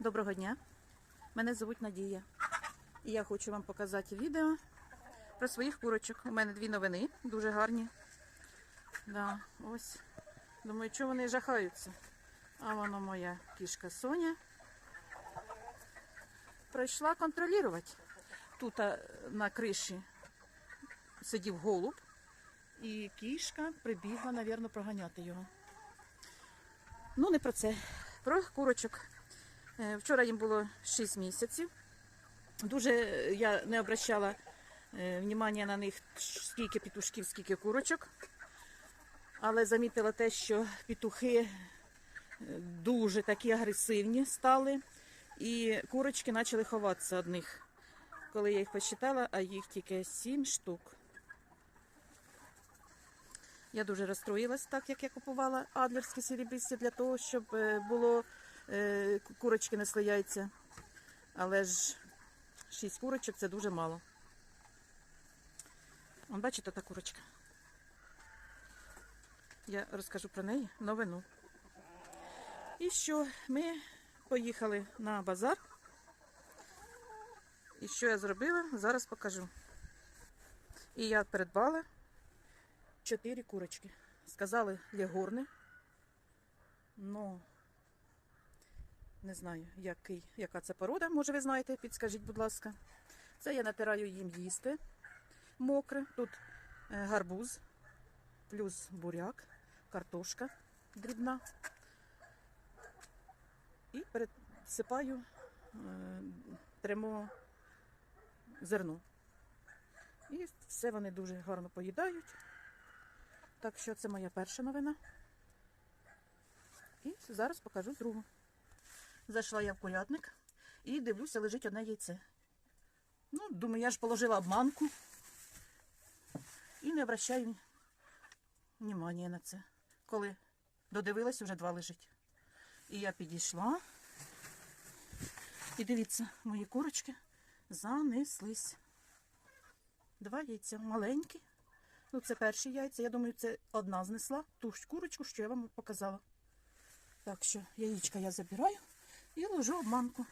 Доброго дня. Мене звуть Надія. І я хочу вам показати відео про своїх курочок. У мене дві новини, дуже гарні. Да, ось. Думаю, чого вони жахаються. А воно моя кішка Соня. Прийшла контролювати. Тут на криші сидів голуб, і кішка прибігла, мабуть, проганяти його. Ну, не про це. Про курочок. Е, Вчора їм було 6 місяців. Дуже е, я не обращала е, внимання на них, скільки петушків, скільки курочок. Але замітила те, що петухи дуже такі агресивні стали, і курочки почали ховатися від них. Коли я їх посчитала, а їх тільки 7 штук. Я дуже розстроїлась, так як я купувала адлерські серебристі для того, щоб було курочки несли яйця. Але ж 6 курочок це дуже мало. Вон, бачите, та курочка. Я розкажу про неї новину. І що ми поїхали на базар. І що я зробила, зараз покажу. І я придбала чотири курочки. Сказали лягорни. Ну, не знаю, який, яка це порода, може ви знаєте, підскажіть, будь ласка. Це я натираю їм їсти мокре. Тут е, гарбуз, плюс буряк, картошка дрібна. І пересипаю е, прямо зерно. І все вони дуже гарно поїдають. Так що це моя перша новина. І зараз покажу другу. Зайшла я в курятник і дивлюся, лежить одне яйце. Ну, думаю, я ж положила обманку і не обращаю внимання на це. Коли додивилась, вже два лежить. І я підійшла. І дивіться, мої курочки занеслись. Два яйця маленькі. Ну, це перші яйця. Я думаю, це одна знесла ту ж курочку, що я вам показала. Так що яєчка я забираю і ложу обманку.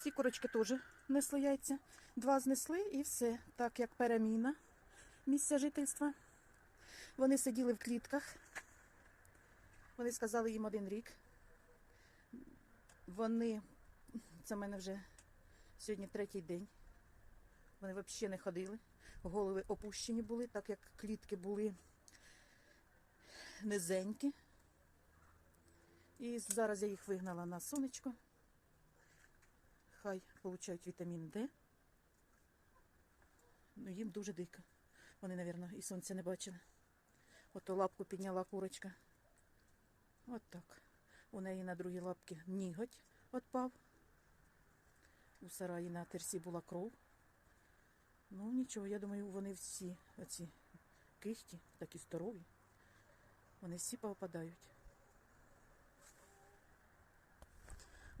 Ці курочки теж несли яйця. Два знесли і все. Так як переміна місця жительства. Вони сиділи в клітках. Вони сказали їм один рік. Вони, це в мене вже сьогодні третій день. Вони взагалі не ходили. Голови опущені були, так як клітки були низенькі. І зараз я їх вигнала на сонечко. Хай получають вітамін Д. Ну, їм дуже дико. Вони, мабуть, і сонця не бачили. Ото лапку підняла курочка. От так. У неї на другій лапці ніготь відпав. У сараї на терсі була кров. Ну нічого, я думаю, вони всі оці кихті, такі здорові, вони всі попадають.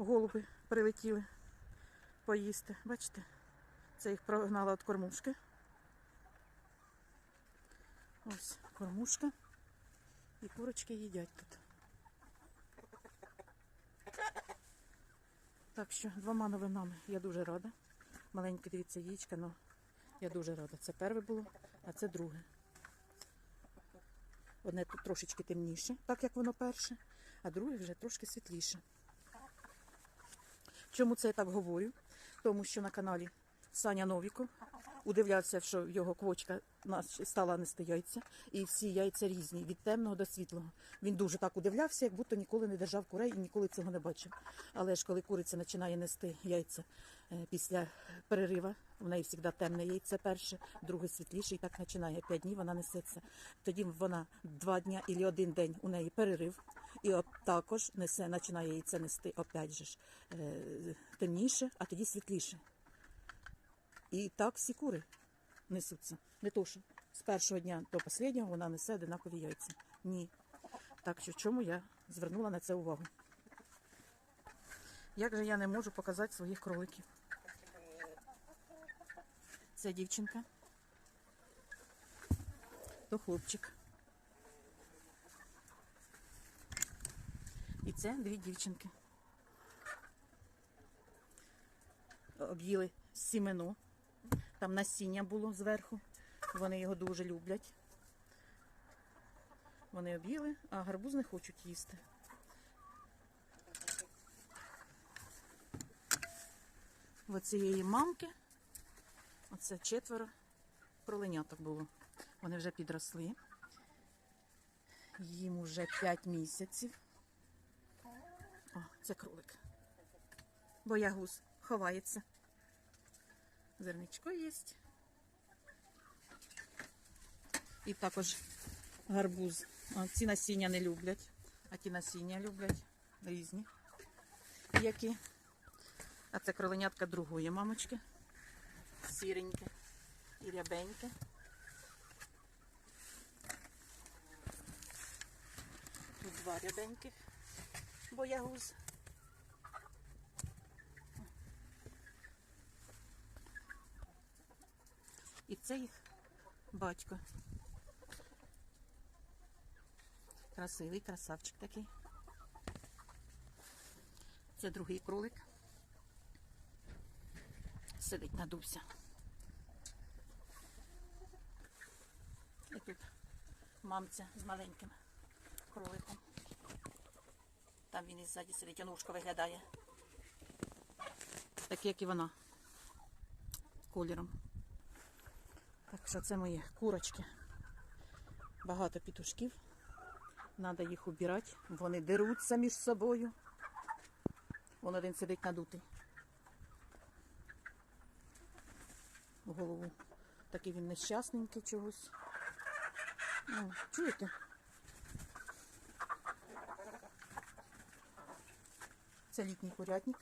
Голуби прилетіли поїсти. Бачите? Це їх прогнала від кормушки. Ось кормушка. І курочки їдять тут. Так що двома новинами я дуже рада. Маленьке, дивіться, яєчка, але я дуже рада. Це перше було, а це друге. Одне тут трошечки темніше, так як воно перше, а друге вже трошки світліше. Чому це я так говорю? Тому що на каналі Саня Новіков удивлявся, що його квочка стала нести яйця, і всі яйця різні, від темного до світлого. Він дуже так удивлявся, як будто ніколи не держав курей і ніколи цього не бачив. Але ж коли куриця починає нести яйця е, після перерива, в неї завжди темне яйце перше, друге світліше, і так починає. П'ять днів вона несеться. Тоді вона два дня або один день у неї перерив, і також несе, починає яйце нести опять же ж е, темніше, а тоді світліше. І так всі кури несуться. Не то, що з першого дня до останнього вона несе одинакові яйця. Ні. Так що чому я звернула на це увагу? Як же я не можу показати своїх кроликів? Це дівчинка. То хлопчик. І це дві дівчинки. Об'їли сімену. Там насіння було зверху. Вони його дуже люблять. Вони об'їли, а гарбуз не хочуть їсти. В цієї мамки, оце четверо кроленяток було. Вони вже підросли. Їм уже 5 місяців. О, це кролик. Боягуз ховається. Зерничко є. І також гарбуз. А, ці насіння не люблять, а ті насіння люблять різні. Які. А це кроленятка другої мамочки. Сіреньке і рябеньке. Тут два рябеньких боягуз. І це їх батько. Красивий красавчик такий. Це другий кролик. Сидить надувся. І тут мамця з маленьким кроликом. Там він іззаді сидить, онушка виглядає. Так як і вона. Кольором. Так що це мої курочки. Багато пітушків. Треба їх убирати. Вони деруться між собою. Вон один сидить надутий. Голову. Такий він нещасненький чогось. Ну, чуєте? Це літній курятник.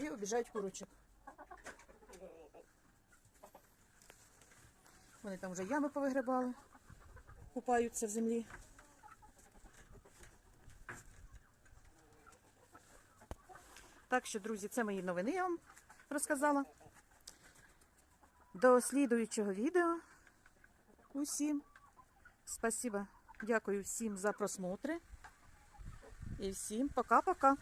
І обіжають курочок. Вони там вже ями повигребали, купаються в землі. Так що, друзі, це мої новини я вам розказала. До слідуючого відео. Усім. Спасибо. Дякую всім за просмотри. І всім пока-пока.